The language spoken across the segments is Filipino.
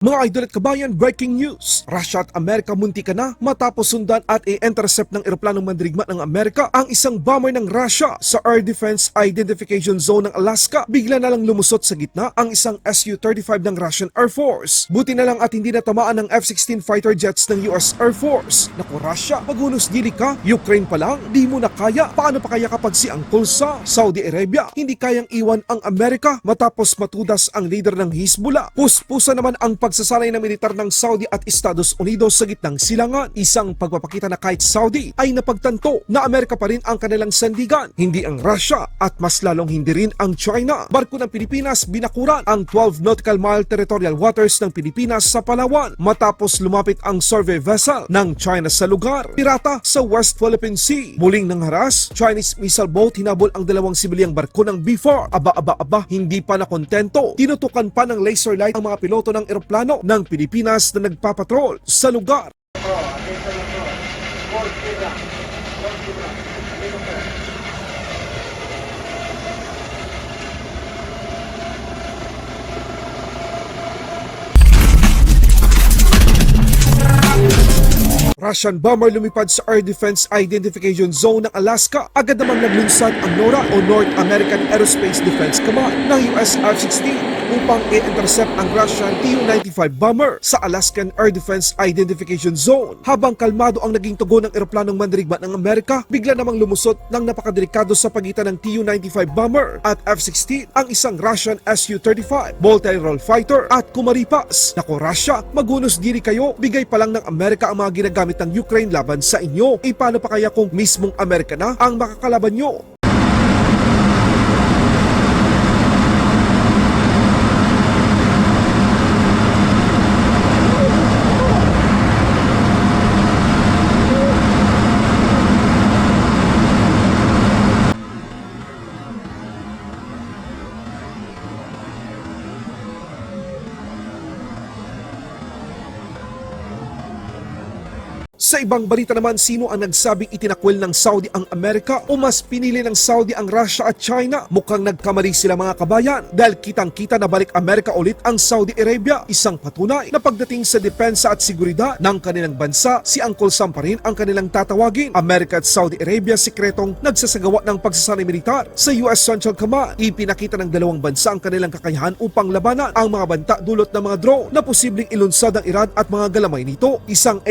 Mga idol at kabayan, breaking news! Russia at Amerika munti ka na matapos sundan at i-intercept ng eroplanong mandirigma ng Amerika ang isang bomber ng Russia sa Air Defense Identification Zone ng Alaska. Bigla na lang lumusot sa gitna ang isang Su-35 ng Russian Air Force. Buti na lang at hindi natamaan ng F-16 fighter jets ng US Air Force. Naku Russia, magunos dili ka, Ukraine pa lang, di mo na kaya. Paano pa kaya kapag si Uncle sa Saudi Arabia hindi kayang iwan ang Amerika matapos matudas ang leader ng Hezbollah? Puspusa naman ang pagsasanay ng militar ng Saudi at Estados Unidos sa gitnang silangan. Isang pagpapakita na kahit Saudi ay napagtanto na Amerika pa rin ang kanilang sandigan, hindi ang Russia at mas lalong hindi rin ang China. Barko ng Pilipinas binakuran ang 12 nautical mile territorial waters ng Pilipinas sa Palawan matapos lumapit ang survey vessel ng China sa lugar. Pirata sa West Philippine Sea. Muling nang haras, Chinese missile boat hinabol ang dalawang sibilyang barko ng B-4. Aba aba aba, hindi pa nakontento. Tinutukan pa ng laser light ang mga piloto ng eroplano ng Pilipinas na nagpapatrol sa lugar. Russian bomber lumipad sa Air Defense Identification Zone ng Alaska. Agad namang naglunsad ang NORA o North American Aerospace Defense Command ng US F-16 upang i-intercept ang Russian Tu-95 bomber sa Alaskan Air Defense Identification Zone. Habang kalmado ang naging tugon ng eroplanong mandirigma ng Amerika, bigla namang lumusot ng napakadelikado sa pagitan ng Tu-95 bomber at F-16 ang isang Russian Su-35 multi-role fighter at kumaripas. Nako Russia, magunos diri kayo, bigay pa lang ng Amerika ang mga ginagamit ng Ukraine laban sa inyo. E paano pa kaya kung mismong Amerika na ang makakalaban nyo? Sa ibang balita naman, sino ang nagsabing itinakwil ng Saudi ang Amerika o mas pinili ng Saudi ang Russia at China? Mukhang nagkamali sila mga kabayan dahil kitang-kita na balik Amerika ulit ang Saudi Arabia. Isang patunay na pagdating sa depensa at seguridad ng kanilang bansa, si Uncle Sam pa rin ang kanilang tatawagin. Amerika at Saudi Arabia sikretong nagsasagawa ng pagsasanay militar sa US Central Command. Ipinakita ng dalawang bansa ang kanilang kakayahan upang labanan ang mga banta dulot ng mga drone na posibleng ilunsad ng Iran at mga galamay nito. Isang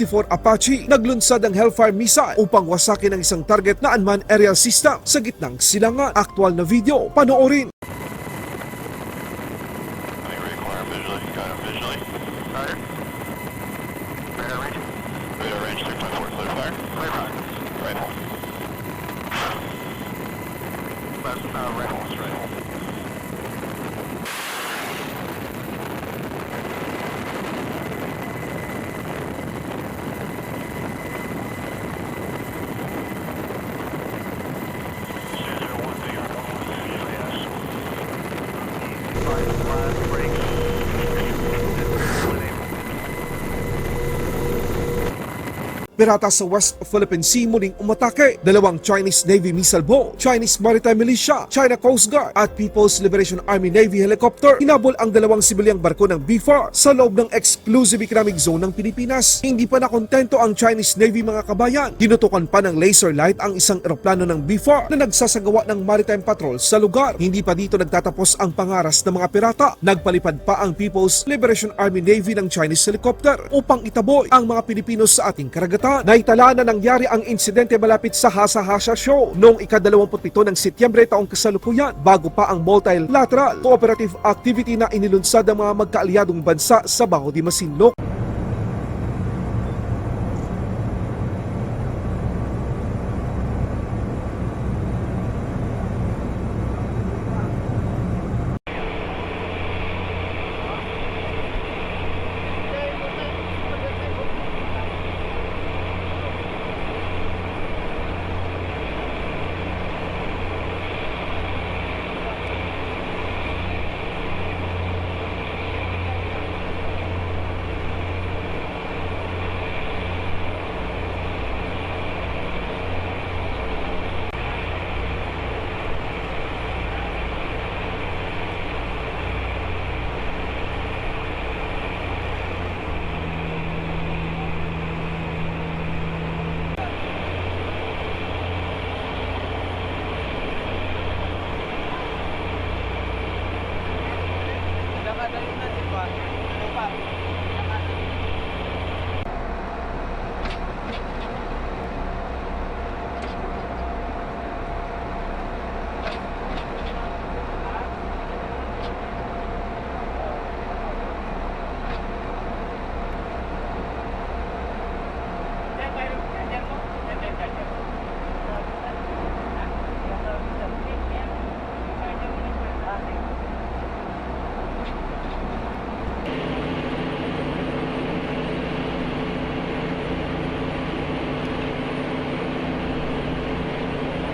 AH-64 Apache naglunsad ng Hellfire missile upang wasakin ang isang target na unmanned aerial system sa gitnang silangan. Aktual na video, panoorin. Any require visually? Pirata sa West Philippine Sea muling umatake. Dalawang Chinese Navy missile boat, Chinese Maritime Militia, China Coast Guard at People's Liberation Army Navy helicopter hinabol ang dalawang sibilyang barko ng B-4 sa loob ng Exclusive Economic Zone ng Pilipinas. Hindi pa nakontento ang Chinese Navy mga kabayan. Tinutukan pa ng laser light ang isang eroplano ng B-4 na nagsasagawa ng maritime patrol sa lugar. Hindi pa dito nagtatapos ang pangaras ng mga pirata. Nagpalipad pa ang People's Liberation Army Navy ng Chinese helicopter upang itaboy ang mga Pilipino sa ating karagatan. Naitala na nangyari ang insidente malapit sa Hasa Hasa Show noong ika-27 ng Setyembre taong kasalukuyan bago pa ang multilateral cooperative activity na inilunsad ng mga magkaalyadong bansa sa Baho de Masinloc.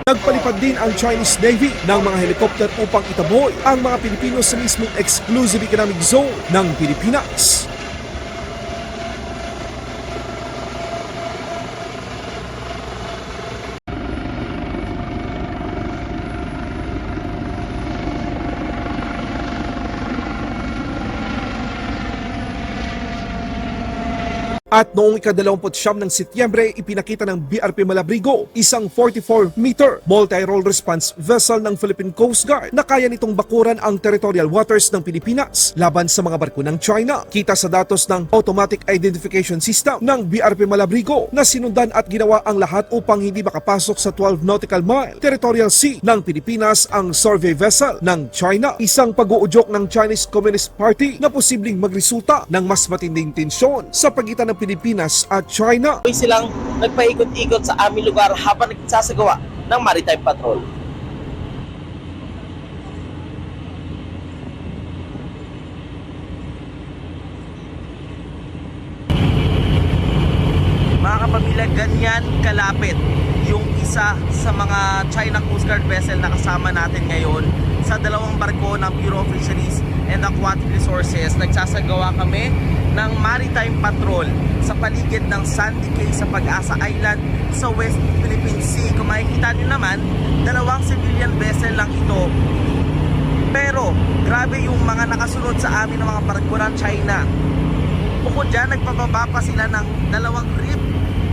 Nagpalipad din ang Chinese Navy ng mga helicopter upang itaboy ang mga Pilipino sa mismong exclusive economic zone ng Pilipinas. At noong ikadalawamput siyam ng Setyembre, ipinakita ng BRP Malabrigo isang 44-meter multi-role response vessel ng Philippine Coast Guard na kaya nitong bakuran ang territorial waters ng Pilipinas laban sa mga barko ng China. Kita sa datos ng Automatic Identification System ng BRP Malabrigo na sinundan at ginawa ang lahat upang hindi makapasok sa 12 nautical mile territorial sea ng Pilipinas ang survey vessel ng China. Isang pag-uudyok ng Chinese Communist Party na posibleng magresulta ng mas matinding tensyon sa pagitan ng Pilipinas at China. Silang nagpaikot-ikot sa aming lugar habang nagsasagawa ng maritime patrol. Mga kapamilya, ganyan kalapit yung isa sa mga China Coast Guard vessel na kasama natin ngayon sa dalawang barko ng Bureau of Fisheries and Aquatic Resources. Nagsasagawa kami ng maritime patrol sa paligid ng Sandy Cay sa Pag-asa Island sa West Philippine Sea. Kung makikita nyo naman, dalawang civilian vessel lang ito. Pero grabe yung mga nakasunod sa amin ng mga barko ng China. Bukod dyan, nagpababa pa sila ng dalawang rib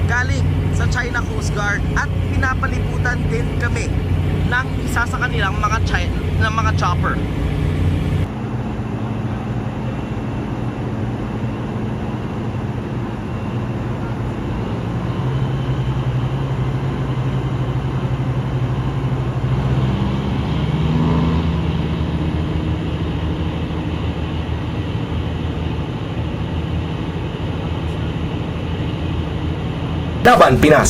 galing sa China Coast Guard at pinapalibutan din kami ng isa sa kanilang mga China, ng mga chopper. Laban Pinas